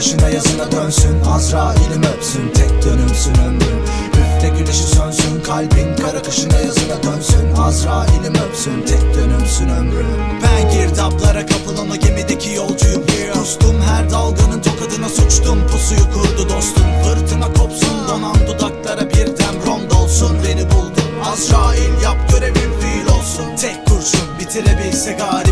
kışına yazına dönsün. Azrail'im öpsün tek dönümsün ömrüm. Üfle güneşi sönsün kalbin kara kışına yazına dönsün. Azrail'im öpsün tek dönümsün ömrüm. Ben girdaplara kapılan gemideki yolcuyum. Kustum her dalganın tokadına suçtum. Pusuyu kurdu dostum. Fırtına kopsun donan dudaklara birden rom dolsun. Beni buldun Azrail yap görevim fiil olsun. Tek kurşun bitirebilse gari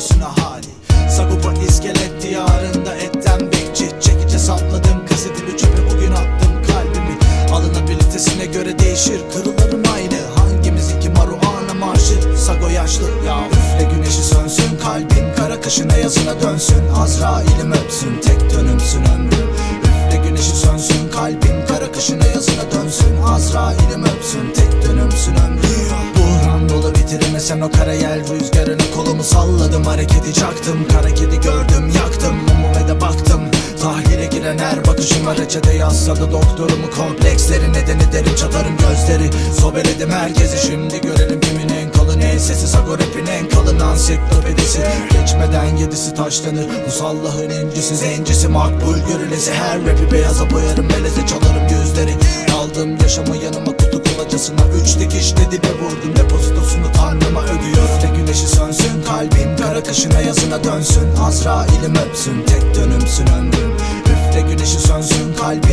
doysun ahali Sagopa iskelet diyarında etten bekçi Çekice sapladım kasetini çöpe bugün attım kalbimi. Alınabilitesine göre değişir kırılarım aynı. Hangimiz iki maruana marşı Sago yaşlı ya üfle güneşi sönsün. Kalbin kara kışına yazına dönsün. Azrail'im öpsün tek dönümsün ömrüm bitirmesen o kara yel rüzgarına kolumu salladım Hareketi çaktım. Kara kedi gördüm yaktım Mumu ve de baktım. Tahlile giren her bakışıma reçete yazsa da doktorumu Kompleksleri. Nedeni derin çatarım gözleri. Sobeledim herkesi şimdi görelim kimin en kalın el sesi Sago rapin en kalın ansiklopedisi. Geçmeden yedisi taşlanır Musallahın incisi. Zencisi makbul görülesi Her rapi beyaza boyarım meleze çalarım yüzleri. Aldım yaşamı yanıma kutu kolacasına Üç dikişle dibe vurdum depozitosunu tanrıma ödüyorum Üfle güneşi sönsün kalbin kara kışına yazına dönsün. Azrail'im öpsün tek dönümsün ömrüm. Üfle güneşi sönsün kalbin